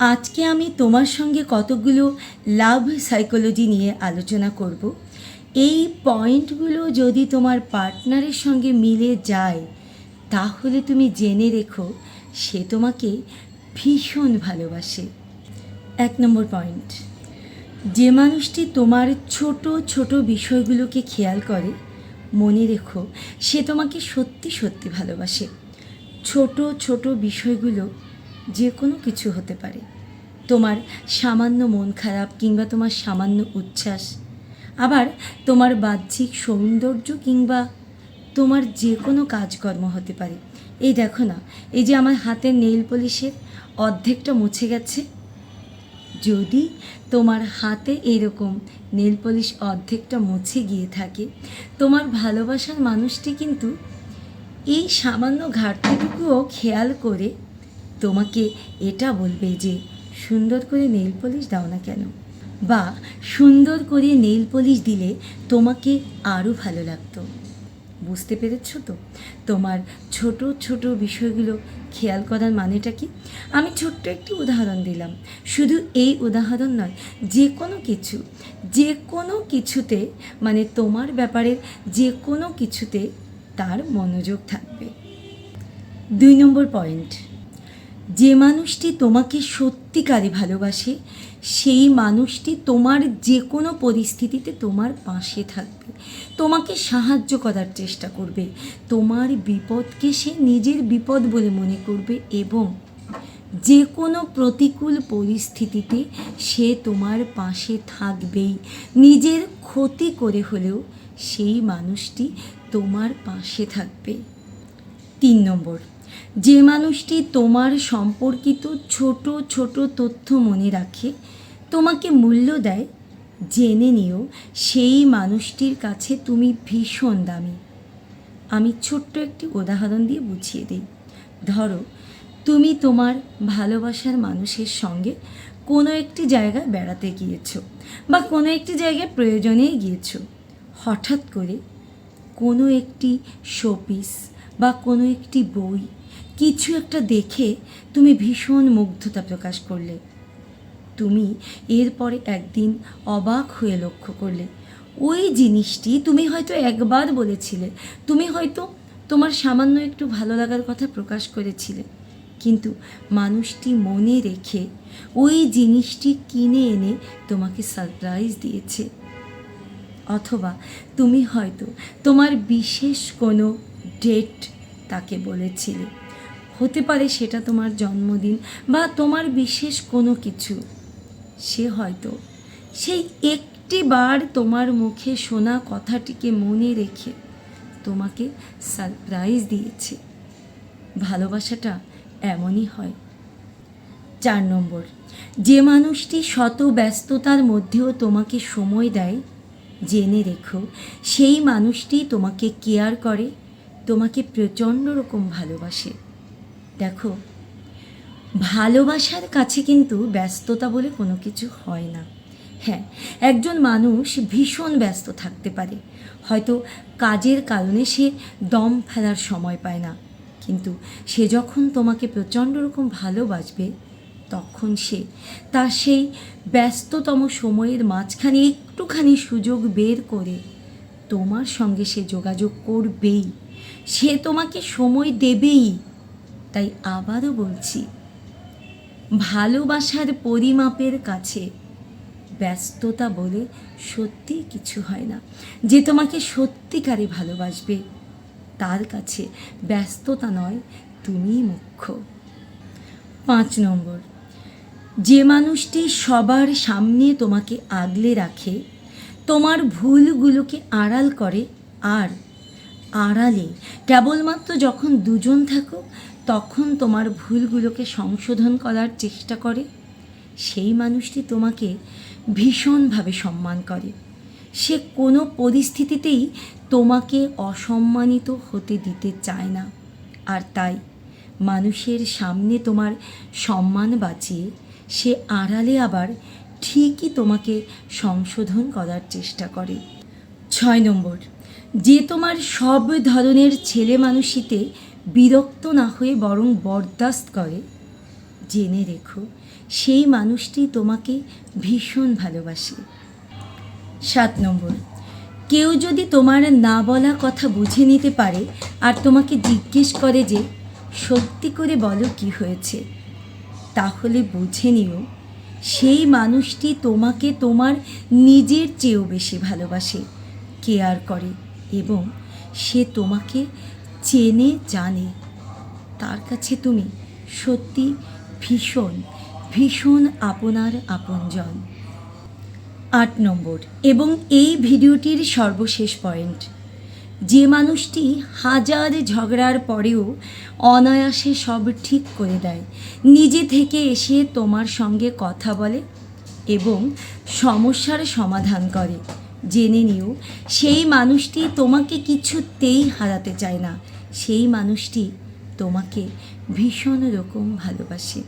আজকে আমি তোমার সঙ্গে কতগুলো লাভ সাইকোলজি নিয়ে আলোচনা করব। এই পয়েন্টগুলো যদি তোমার পার্টনারের সঙ্গে মিলে যায়, তাহলে তুমি জেনে রেখো, সে তোমাকে ভীষণ ভালোবাসে। এক নম্বর পয়েন্ট যে মানুষটি তোমার ছোট ছোট বিষয়গুলোকে খেয়াল করে, মনে রেখো, সে তোমাকে সত্যি সত্যি ভালোবাসে। ছোট ছোট বিষয়গুলো যে কোনো কিছু হতে পারে। তোমার সামান্য মন খারাপ কিংবা তোমার সামান্য উচ্ছ্বাস, আবার তোমার বাহ্যিক সৌন্দর্য কিংবা তোমার যে কোনো কাজকর্ম হতে পারে। এই দেখো না, এই যে আমার হাতের নেইল পলিশের অর্ধেকটা মুছে গেছে। যদি তোমার হাতে এরকম নেল পলিশ অর্ধেকটা মুছে গিয়ে থাকে, তোমার ভালোবাসার মানুষটি কিন্তু এই সামান্য ঘাটতিটুকুও খেয়াল করে তোমাকে এটা বলবে যে, সুন্দর করে নেল পলিশ দাও না কেন? বা, সুন্দর করে নেল পলিশ দিলে তোমাকে আরও ভালো লাগতো। বুঝতে পেরেছ তো? তোমার ছোট ছোট বিষয়গুলো খেয়াল করার মানেটা কি? আমি ছোট্ট একটি উদাহরণ দিলাম। শুধু এই উদাহরণ নয়, যে কোনো কিছু, যে কোনো কিছুতে মানে তোমার ব্যাপারে যে কোনো কিছুতে তার মনোযোগ থাকবে। দুই নম্বর পয়েন্ট। যে মানুষটি তোমাকে সত্যিকারে ভালোবাসে, সেই মানুষটি তোমার যে কোনো পরিস্থিতিতে তোমার পাশে থাকবে। তোমাকে সাহায্য করার চেষ্টা করবে। তোমার বিপদকে সে নিজের বিপদ বলে মনে করবে এবং যে কোনো প্রতিকূল পরিস্থিতিতে সে তোমার পাশে থাকবেই। নিজের ক্ষতি করে হলেও সেই মানুষটি তোমার পাশে থাকবে। তিন নম্বর। যে মানুষটি তোমার সম্পর্কিত ছোট ছোট তথ্য মনে রাখে, তোমাকে মূল্য দেয়, জেনে নিও, সেই মানুষটির কাছে তুমি ভীষণ দামি। আমি ছোট্ট একটি উদাহরণ দিয়ে বুঝিয়ে দিই। ধরো, তুমি তোমার ভালোবাসার মানুষের সঙ্গে কোনো একটি জায়গায় বেড়াতে গিয়েছো বা কোনো একটি জায়গায় প্রয়োজনেই গিয়েছো। হঠাৎ করে কোনো একটি শোপিস বা কোনো একটি বই কিছু একটা দেখে তুমি ভীষণ মুগ্ধতা প্রকাশ করলে। তুমি এরপরে একদিন অবাক হয়ে লক্ষ্য করলে, ওই জিনিসটি তুমি হয়তো একবার বলেছিলে, তুমি হয়তো তোমার সামান্য একটু ভালো লাগার কথা প্রকাশ করেছিলে, কিন্তু মানুষটি মনে রেখে ওই জিনিসটি কিনে এনে তোমাকে সারপ্রাইজ দিয়েছে। অথবা তুমি হয়তো তোমার বিশেষ কোনো ডেট তাকে বলেছিলে। হতে পারে সেটা তোমার জন্মদিন বা তোমার বিশেষ কোনো কিছু। সে হয়তো সেই একটি বার তোমার মুখে শোনা কথাটিকে মনে রেখে তোমাকে সারপ্রাইজ দিয়েছে। ভালোবাসাটা এমনই হয়। চার নম্বর, যে মানুষটি শত ব্যস্ততার মধ্যেও তোমাকে সময় দেয়, জেনে রেখো সেই মানুষটি তোমাকে কেয়ার করে, তোমাকে প্রচণ্ড রকম ভালোবাসে। দেখো, ভালোবাসার কাছে কিন্তু ব্যস্ততা বলে কোনো কিছু হয় না। হ্যাঁ একজন মানুষ ভীষণ ব্যস্ত থাকতে পারে। হয়তো কাজের কারণে সে দম ফেলার সময় পায় না। কিন্তু সে যখন তোমাকে প্রচণ্ড রকম ভালোবাসবে, তখন সে তার সেই ব্যস্ততম সময়ের মাঝখানে একটুখানি সুযোগ বের করে তোমার সঙ্গে সে যোগাযোগ করবেই। সে তোমাকে সময় দেবেই। তাই আবারও বলছি, ভালোবাসার পরিমাপের কাছে ব্যস্ততা বলে সত্যি কিছু হয় না। যে তোমাকে সত্যিকারে ভালোবাসবে, তার কাছে ব্যস্ততা নয় তুমিই মুখ্য। পাঁচ নম্বর, যে মানুষটি সবার সামনে তোমাকে আগলে রাখে, তোমার ভুলগুলোকে আড়াল করে আর আড়ালে। কেবলমাত্র যখন দুজন থাকো তখন তোমার ভুলগুলোকে সংশোধন করার চেষ্টা করে। সেই মানুষটি তোমাকে ভীষণভাবে সম্মান করে। সে কোনো পরিস্থিতিতেই তোমাকে অসম্মানিত হতে দিতে চায় না। আর তাই মানুষের সামনে তোমার সম্মান বাঁচিয়ে সে আড়ালে আবার ঠিকই তোমাকে সংশোধন করার চেষ্টা করে। ছয় নম্বর। যে তোমার সব ধরনের ছেলে মানুষিতে বিরক্ত না হয়ে বরং বরদাস্ত করে, জেনে রেখো, সেই মানুষটি তোমাকে ভীষণ ভালোবাসে। সাত নম্বর। কেউ যদি তোমার না বলা কথা বুঝে নিতে পারে আর তোমাকে জিজ্ঞেস করে যে, সত্যি করে বলো কি হয়েছে? তাহলে বুঝে নিও, সেই মানুষটি তোমাকে তোমার নিজের চেয়েও বেশি ভালোবাসে। কেয়ার করে এবং সে তোমাকে চেনে, জানে। তার কাছে তুমি সত্যি ভীষণ ভীষণ আপনার আপনজন। আট নম্বর, এবং এই ভিডিওটির সর্বশেষ পয়েন্ট। যে মানুষটি হাজার ঝগড়ার পরেও অনায়াসে সব ঠিক করে দেয়, নিজে থেকে এসে তোমার সঙ্গে কথা বলে এবং সমস্যার সমাধান করে। জেনে নিও, সেই মানুষটি তোমাকে কিছুতেই হারাতে চায় না। সেই মানুষটি তোমাকে ভীষণ রকম ভালোবাসে।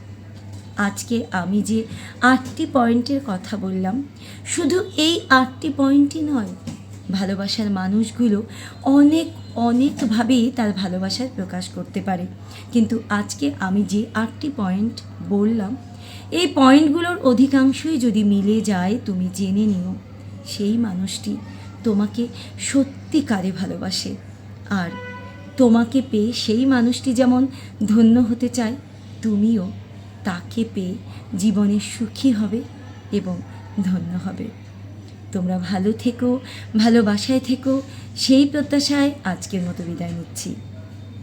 আজকে আমি যে আটটি পয়েন্টের কথা বললাম, শুধু এই আটটি পয়েন্টই নয়, ভালোবাসার মানুষগুলো অনেক অনেকভাবেই তার ভালোবাসার প্রকাশ করতে পারে। কিন্তু আজকে আমি যে আটটি পয়েন্ট বললাম, এই পয়েন্টগুলোর অধিকাংশই যদি মিলে যায়, তুমি জেনে নিও। সেই মানুষটি তোমাকে সত্যিকারে ভালোবাসে। আর তোমাকে পেয়ে সেই মানুষটি যেমন ধন্য হতে চায়, তুমিও তাকে পেয়ে জীবনে সুখী হবে এবং ধন্য হবে। তোমরা ভালো থেকো, ভালোবাসায় থেকো। সেই প্রত্যাশায় আজকের মতো বিদায় নিচ্ছি।